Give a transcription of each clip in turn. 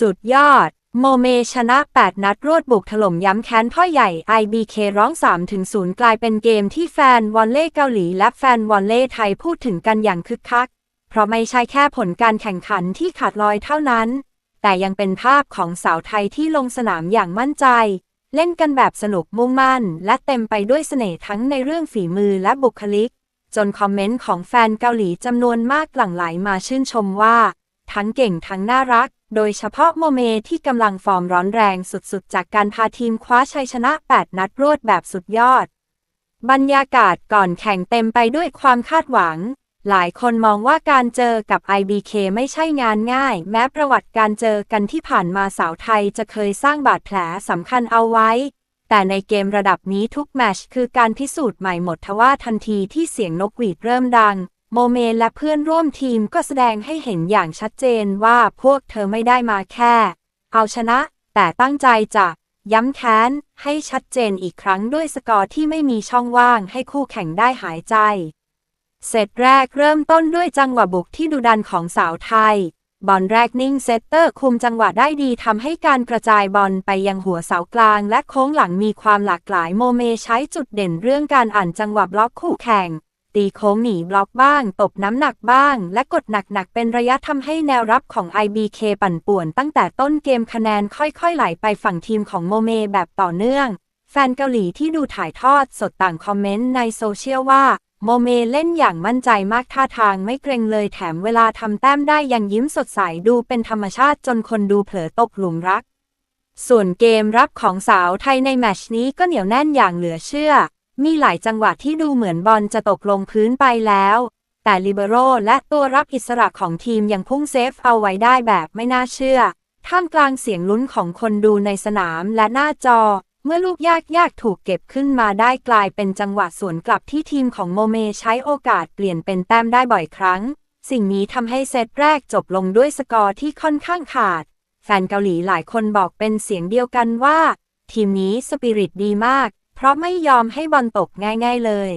สุดยอด โมเมชนะ 8 นัดรวดบุกถล่มย้ำแค้นพ่อใหญ่ IBK ร้อง 3-0 กลายเป็นเกมที่แฟนวอลเล่เกาหลีและแฟนวอลเล่ไทยพูดถึงกันอย่างคึกคัก เพราะไม่ใช่แค่ผลการแข่งขันที่ขาดลอยเท่านั้น แต่ยังเป็นภาพของสาวไทยที่ลงสนามอย่างมั่นใจ เล่นกันแบบสนุกมุ่งมั่น และเต็มไปด้วยเสน่ห์ทั้งในเรื่องฝีมือและบุคลิก จนคอมเมนต์ของแฟนเกาหลีจำนวนมากหลั่งไหลมาชื่นชมว่า ทั้งเก่งทั้งน่ารัก โดยเฉพาะโมเมที่กำลังฟอร์มร้อนแรงสุดๆ จากการพาทีมคว้าชัยชนะ 8 นัดรวดแบบสุดยอด บรรยากาศก่อนแข่งเต็มไปด้วยความคาดหวัง หลายคนมองว่าการเจอกับ IBK ไม่ใช่งานง่าย แม้ประวัติการเจอกันที่ผ่านมาสาวไทยจะเคยสร้างบาดแผลสำคัญเอาไว้ แต่ในเกมระดับนี้ทุกแมชคือการพิสูจน์ใหม่หมดทว่าทันทีที่เสียงนกหวีดเริ่มดัง โมเมและเพื่อนร่วมทีมก็แสดงให้เห็นอย่างชัดเจนว่าพวกเธอไม่ได้มาแค่ เอาชนะ แต่ตั้งใจจะย้ำแค้นให้ชัดเจนอีกครั้งด้วยสกอร์ที่ไม่มีช่องว่างให้คู่แข่งได้หายใจ เซตแรกเริ่มต้นด้วยจังหวะบุกที่ดุดันของสาวไทย บอลแรกนิ่งเซตเตอร์คุมจังหวะได้ดีทำให้การกระจายบอลไปยังหัวเสากลาง และโค้งหลังมีความหลากหลายโมเมใช้จุดเด่นเรื่องการอ่านจังหวะบล็อกคู่แข่ง ตีโค้งหนีบล็อกบ้าง ตบน้ำหนักบ้าง และกดหนักๆเป็นระยะทำให้แนวรับของ IBK ปั่นป่วนตั้งแต่ต้นเกมคะแนนค่อยๆ ไหลไปฝั่งทีมของโมเมแบบต่อเนื่อง แฟนเกาหลีที่ดูถ่ายทอดสดต่างคอมเมนต์ในโซเชียลว่าโมเมเล่นอย่างมั่นใจมากท่าทางไม่เกรงเลยแถมเวลาทำแต้มได้ยังยิ้มสดใสดูเป็นธรรมชาติจนคนดูเผลอตกหลุมรัก ส่วนเกมรับของสาวไทยในแมชนี้ก็เหนียวแน่นอย่างเหลือเชื่อ มีหลายจังหวะที่ดูเหมือนบอลจะตกลงพื้นไปแล้ว แต่ลิเบโรและตัวรับอิสระของทีมยังพุ่งเซฟเอาไว้ได้แบบไม่น่าเชื่อ ท่ามกลางเสียงลุ้นของคนดูในสนามและหน้าจอ เมื่อลูกยากยากถูกเก็บขึ้นมาได้กลายเป็นจังหวะสวนกลับที่ทีมของโมเมใช้โอกาสเปลี่ยนเป็นแต้มได้บ่อยครั้ง สิ่งนี้ทำให้เซตแรกจบลงด้วยสกอร์ที่ค่อนข้างขาด แฟนเกาหลีหลายคนบอกเป็นเสียงเดียวกันว่า ทีมนี้สปิริตดีมาก ราะไม่ยอมให้บอลตกง่าย ๆเลย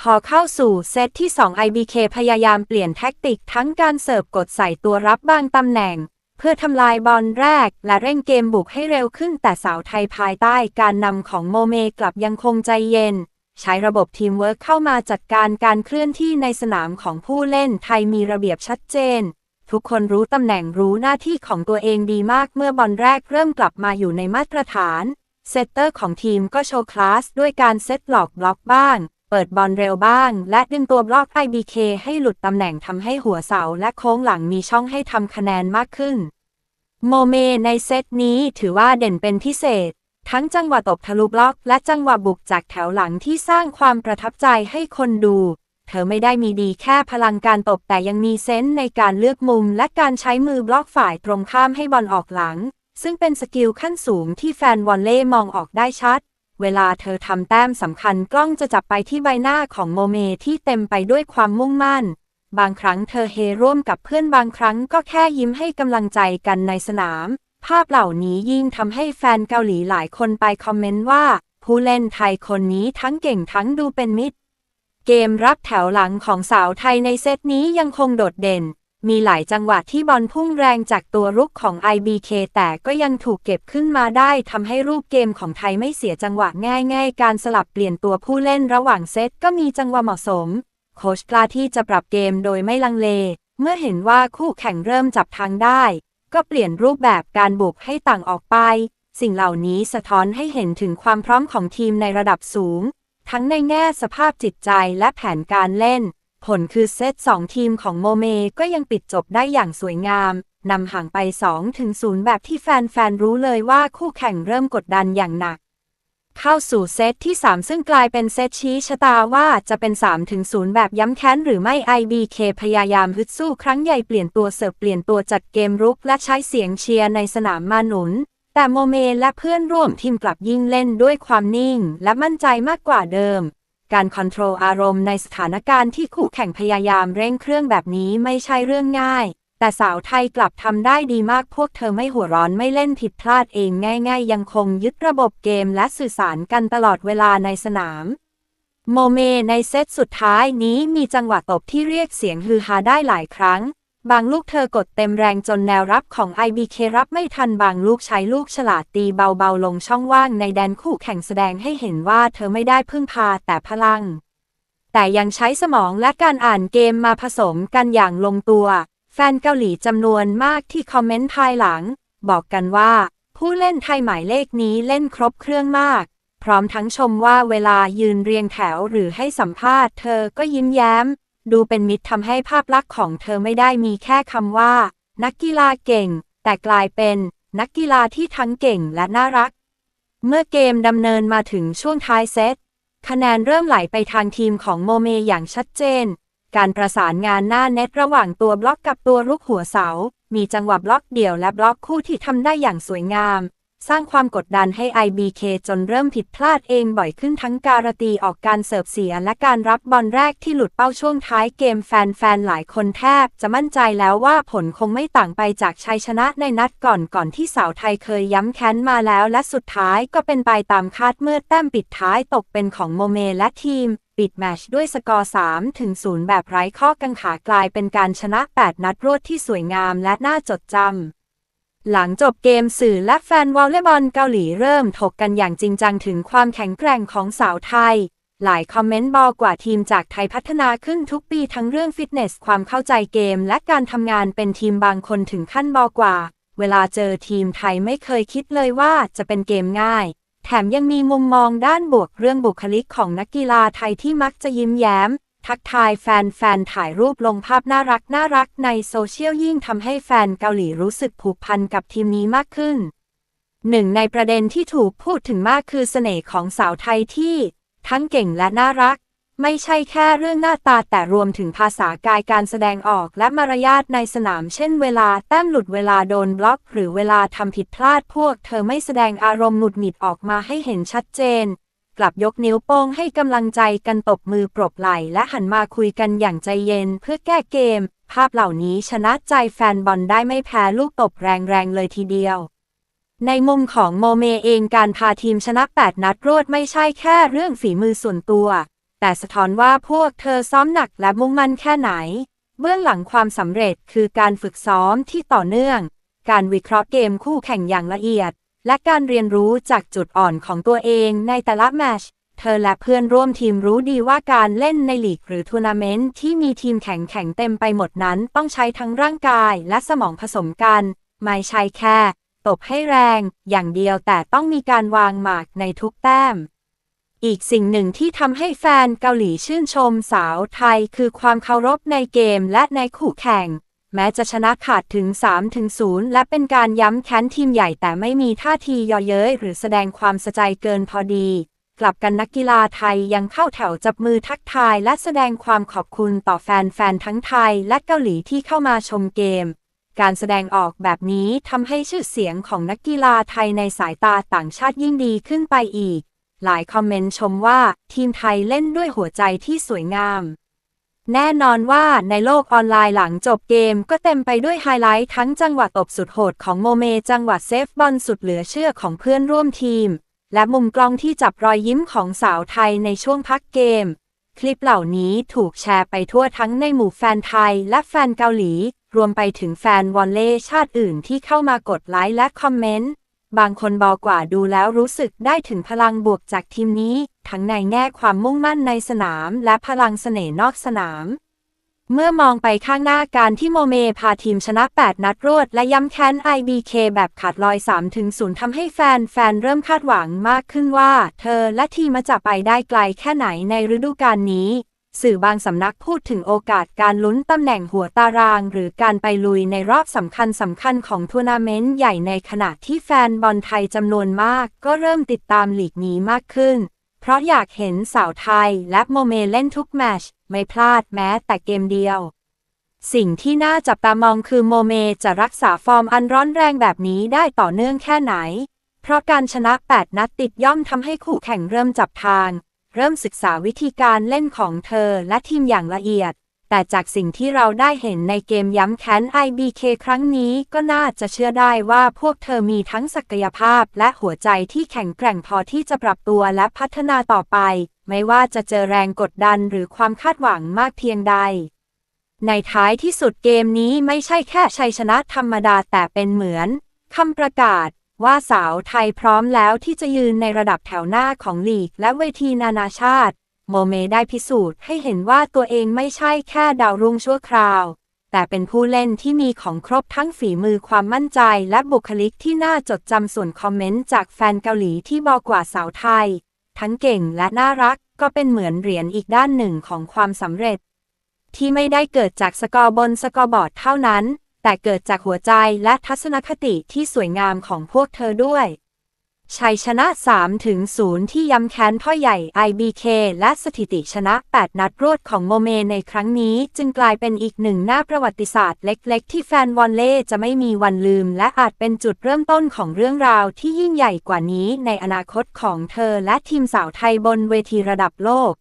พอเข้าสู่เซตที่ 2 IBK พยายามเปลี่ยนแท็กติกทั้งการเสิร์ฟกดใส่ตัวรับบางตำแหน่ง เพื่อทำลายบอลแรก และเร่งเกมบุกให้เร็วขึ้นแต่สาวไทยภายใต้การนำของโมเมกลับยังคงใจเย็น ใช้ระบบทีมเวิร์กเข้ามาจัดการการเคลื่อนที่ในสนามของผู้เล่นไทยมีระเบียบชัดเจนทุกคนรู้ตำแหน่งรู้หน้าที่ของตัวเองดีมากเมื่อบอลแรกเริ่มกลับมาอยู่ในมาตรฐาน เซตเตอร์ของทีมก็โชว์คลาสด้วยการเซตหลอกบล็อกบ้าง เปิดบอลเร็วบ้าง และดึงตัวบล็อก IBK ให้หลุดตำแหน่งทำให้หัวเสาและโค้งหลังมีช่องให้ทำคะแนนมากขึ้น โมเมในเซตนี้ถือว่าเด่นเป็นพิเศษ ทั้งจังหวะตบทะลุบล็อก และจังหวะบุกจากแถวหลังที่สร้างความประทับใจให้คนดู เธอไม่ได้มีดีแค่พลังการตบแต่ยังมีเซนส์ในการเลือกมุม และการใช้มือบล็อกฝ่ายตรงข้ามให้บอลออกหลัง ซึ่งเป็นสกิลขั้นสูงที่แฟนวอลเล่มองออกได้ชัด เวลาเธอทำแต้มสำคัญกล้องจะจับไปที่ใบหน้าของโมเมที่เต็มไปด้วยความมุ่งมั่น บางครั้งเธอเฮร่วมกับเพื่อนบางครั้งก็แค่ยิ้มให้กำลังใจกันในสนาม ภาพเหล่านี้ยิ่งทำให้แฟนเกาหลีหลายคนไปคอมเมนต์ว่า ผู้เล่นไทยคนนี้ทั้งเก่งทั้งดูเป็นมิตร เกมรับแถวหลังของสาวไทยในเซตนี้ยังคงโดดเด่น มีหลายจังหวะที่บอลพุ่งแรงจากตัวรุกของ IBK แต่ก็ยังถูกเก็บขึ้นมาได้ทำให้รูปเกมของไทยไม่เสียจังหวะง่าย ๆ การสลับเปลี่ยนตัวผู้เล่นระหว่างเซตก็มีจังหวะเหมาะสม โค้ชกล้าที่จะปรับเกมโดยไม่ลังเล เมื่อเห็นว่าคู่แข่งเริ่มจับทางได้ ก็เปลี่ยนรูปแบบการบุกให้ต่างออกไป สิ่งเหล่านี้สะท้อนให้เห็นถึงความพร้อมของทีมในระดับสูง ทั้งในแง่สภาพจิตใจและแผนการเล่น ผลคือเซต 2 ทีมของโมเมก็ยังปิดจบได้อย่างสวยงามนำห่างไป 2 ถึง 0 แบบที่แฟน ๆ รู้เลยว่าคู่แข่งเริ่มกดดันอย่างหนัก เข้าสู่เซตที่ 3 ซึ่งกลายเป็นเซตชี้ชะตาว่าจะเป็น3-0แบบย้ำแค้นหรือไม่ IBK พยายามฮึดสู้ครั้งใหญ่เปลี่ยนตัวเสิร์ฟเปลี่ยนตัวจัดเกมรุกและใช้เสียงเชียร์ในสนามมาหนุน แต่โมเมและเพื่อนร่วมทีมกลับยิ่งเล่นด้วยความนิ่ง และมั่นใจมากกว่าเดิม การคอนโทรลอารมณ์ในสถานการณ์ที่คู่แข่งพยายามเร่งเครื่องแบบนี้ไม่ใช่เรื่องง่าย แต่สาวไทยกลับทำได้ดีมากพวกเธอไม่หัวร้อนไม่เล่นผิดพลาดเองง่าย ๆ ยังคงยึดระบบเกมและสื่อสารกันตลอดเวลาในสนาม โมเมในเซตสุดท้ายนี้มีจังหวะตบที่เรียกเสียงฮือฮาได้หลายครั้ง บางลูกเธอกดเต็มแรงจนแนวรับของ IBK รับไม่ทันบางลูกใช้ลูกฉลาดตีเบาๆลงช่องว่างในแดนคู่แข่งแสดงให้เห็นว่าเธอไม่ได้พึ่งพาแต่พลัง แต่ยังใช้สมองและการอ่านเกมมาผสมกันอย่างลงตัว แฟนเกาหลีจำนวนมากที่คอมเมนต์ภายหลัง บอกกันว่า ผู้เล่นไทยหมายเลขนี้เล่นครบเครื่องมาก พร้อมทั้งชมว่าเวลายืนเรียงแถวหรือให้สัมภาษณ์เธอก็ยิ้มแย้ม ดูเป็นมิตรทำให้ภาพลักษณ์ของเธอไม่ได้มีแค่คำว่า นักกีฬาเก่ง แต่กลายเป็น นักกีฬาที่ทั้งเก่งและน่ารัก เมื่อเกมดำเนินมาถึงช่วงท้ายเซตคะแนนเริ่มไหลไปทางทีมของโมเมอย่างชัดเจน การประสานงานหน้าเน็ตระหว่างตัวบล็อกกับตัวรุกหัวเสา มีจังหวะบล็อกเดี่ยวและบล็อกคู่ที่ทำได้อย่างสวยงาม สร้างความกดดันให้ IBK จนเริ่มผิดพลาดเองบ่อยขึ้นทั้งการตีออกการเสิร์ฟเสียและการรับบอลแรกที่หลุดเป้าช่วงท้ายเกมแฟนๆ หลายคนแทบ จะมั่นใจแล้วว่าผลคงไม่ต่างไปจากชัยชนะในนัดก่อนก่อนที่สาวไทยเคยย้ำแค้นมาแล้วและสุดท้ายก็เป็นไปตามคาดเมื่อแต้มปิดท้ายตกเป็นของโมเมและทีมปิดแมชด้วยสกอร์ 3 ถึง 0 แบบไร้ข้อกังขากลายเป็นการชนะ 8 นัดรวดที่สวยงามและน่าจดจำ หลังจบเกมสื่อและแฟนวอลเลย์บอลเกาหลีเริ่มถกกันอย่างจริงจังถึงความแข็งแกร่งของสาวไทย หลายคอมเมนต์บอกว่าทีมจากไทยพัฒนาขึ้นทุกปีทั้งเรื่องฟิตเนส ความเข้าใจเกม และการทำงานเป็นทีมบางคนถึงขั้นบอกว่า เวลาเจอทีมไทยไม่เคยคิดเลยว่าจะเป็นเกมง่าย แถมยังมีมุมมองด้านบวกเรื่องบุคลิกของนักกีฬาไทยที่มักจะยิ้มแย้ม ทักทายแฟนๆ ถ่ายรูปลงภาพน่ารักน่ารักในโซเชียลยิ่งทำให้แฟนเกาหลีรู้สึกผูกพันกับทีมนี้มากขึ้น หนึ่งในประเด็นที่ถูกพูดถึงมากคือเสน่ห์ของสาวไทยที่ ทั้งเก่งและน่ารัก ไม่ใช่แค่เรื่องหน้าตาแต่รวมถึงภาษากายการแสดงออกและมารยาทในสนามเช่นเวลาแต้มหลุดเวลาโดนบล็อก หรือเวลาทำผิดพลาดพวก เธอไม่แสดงอารมณ์หงุดหงิดออกมาให้เห็นชัดเจน กลับยกนิ้วโป้งให้กำลังใจกันตบมือปรบไหล่และหันมาคุยกันอย่างใจเย็นเพื่อแก้เกม ภาพเหล่านี้ชนะใจแฟนบอลได้ไม่แพ้ลูกตบแรงๆเลยทีเดียว ในมุมของโมเมเองการพาทีมชนะ 8 นัดรวดไม่ใช่แค่เรื่องฝีมือส่วนตัว แต่สะท้อนว่าพวกเธอซ้อมหนักและมุ่งมั่นแค่ไหน เบื้องหลังความสำเร็จคือการฝึกซ้อมที่ต่อเนื่อง การวิเคราะห์เกมคู่แข่งอย่างละเอียด และการเรียนรู้จากจุดอ่อนของตัวเองในแต่ละแมช เธอและเพื่อนร่วมทีมรู้ดีว่าการเล่นในลีกหรือทัวร์นาเมนต์ที่มีทีมแข่งแข่งเต็มไปหมดนั้น ต้องใช้ทั้งร่างกายและสมองผสมกัน ไม่ใช่แค่ ตบให้แรง อย่างเดียวแต่ต้องมีการวางหมากในทุกแต้ม อีกสิ่งหนึ่งที่ทำให้แฟนเกาหลีชื่นชมสาวไทย คือความเคารพในเกมและในคู่แข่ง แม้จะชนะขาดถึง 3-0 และเป็นการย้ำแค้นทีมใหญ่แต่ไม่มีท่าทีย่อเย้ยหรือแสดงความสะใจเกินพอดี กลับกันนักกีฬาไทยยังเข้าแถวจับมือทักทายและแสดงความขอบคุณต่อแฟนๆทั้งไทยและเกาหลีที่เข้ามาชมเกม การแสดงออกแบบนี้ทำให้ชื่อเสียงของนักกีฬาไทยในสายตาต่างชาติยิ่งดีขึ้นไปอีก หลายคอมเมนต์ชมว่าทีมไทยเล่นด้วยหัวใจที่สวยงาม แน่นอนว่าในโลกออนไลน์หลังจบเกมก็เต็มไปด้วยไฮไลท์ทั้งจังหวะตบสุดโหดของโมเม จังหวะเซฟบอลสุดเหลือเชื่อของเพื่อนร่วมทีม และมุมกล้องที่จับรอยยิ้มของสาวไทยในช่วงพักเกม คลิปเหล่านี้ถูกแชร์ไปทั่วทั้งในหมู่แฟนไทยและแฟนเกาหลี รวมไปถึงแฟนวอลเล่ชาติอื่นที่เข้ามากดไลค์และคอมเมนต์ บางคนบอกว่าดูแล้วรู้สึกได้ถึงพลังบวกจากทีมนี้ ทั้งในแง่ความมุ่งมั่นในสนามและพลังเสน่ห์นอกสนาม เมื่อมองไปข้างหน้าการที่โมเมพาทีมชนะ 8 นัดรวด และย้ำแค้น IBK แบบขาดลอย 3-0ทำให้แฟนแฟนเริ่มคาดหวังมากขึ้นว่า เธอและทีมจะไปได้ไกลแค่ไหนในฤดูกาลนี้ สื่อบางสำนักพูดถึงโอกาสการลุ้นตำแหน่งหัวตาราง หรือการไปลุยในรอบสำคัญสำคัญของทัวร์นาเมนต์ใหญ่ในขณะที่แฟนบอลไทยจำนวนมาก ก็เริ่มติดตามลีกนี้มากขึ้น เพราะอยากเห็นสาวไทยและโมเมเล่นทุกแมชไม่พลาดแม้แต่เกมเดียว สิ่งที่น่าจับตามองคือโมเมจะรักษาฟอร์มอันร้อนแรงแบบนี้ได้ต่อเนื่องแค่ไหน เพราะการชนะ 8 นัดติดย่อมทำให้คู่แข่งเริ่มจับทาง เริ่มศึกษาวิธีการเล่นของเธอและทีมอย่างละเอียด แต่จากสิ่งที่เราได้เห็นในเกมย้ำแค้น IBK ครั้งนี้ก็น่าจะเชื่อได้ว่าพวกเธอมีทั้งศักยภาพและหัวใจที่แข็งแกร่งพอที่จะปรับตัวและพัฒนาต่อไป ไม่ว่าจะเจอแรงกดดันหรือความคาดหวังมากเพียงใดในท้ายที่สุดเกมนี้ไม่ใช่แค่ชัยชนะธรรมดาแต่เป็นเหมือนคำประกาศ ว่าสาวไทยพร้อมแล้วที่จะยืนในระดับแถวหน้าของลีกและเวทีนานาชาติ โมเมได้พิสูจน์ให้เห็นว่าตัวเองไม่ใช่แค่ดาวรุ่งชั่วคราว แต่เป็นผู้เล่นที่มีของครบทั้งฝีมือความมั่นใจและบุคลิกที่น่าจดจำส่วนคอมเมนต์จากแฟนเกาหลีที่บอกกว่าสาวไทย ทั้งเก่งและน่ารักก็เป็นเหมือนเหรียญอีกด้านหนึ่งของความสำเร็จ ที่ไม่ได้เกิดจากสกอร์บนสกอร์บอร์ดเท่านั้น แต่เกิดจากหัวใจและทัศนคติที่สวยงามของพวกเธอด้วย ชัยชนะ 3 ถึง 0 ที่ย้ำแค้นพ่อใหญ่ IBK และสถิติชนะ 8 นัดรวดของโมเมในครั้งนี้ จึงกลายเป็นอีกหนึ่งหน้าประวัติศาสตร์เล็ก ๆ ที่แฟนวอลเล่จะไม่มีวันลืม และอาจเป็นจุดเริ่มต้นของเรื่องราวที่ยิ่งใหญ่กว่านี้ในอนาคตของเธอและทีมสาวไทยบนเวทีระดับโลก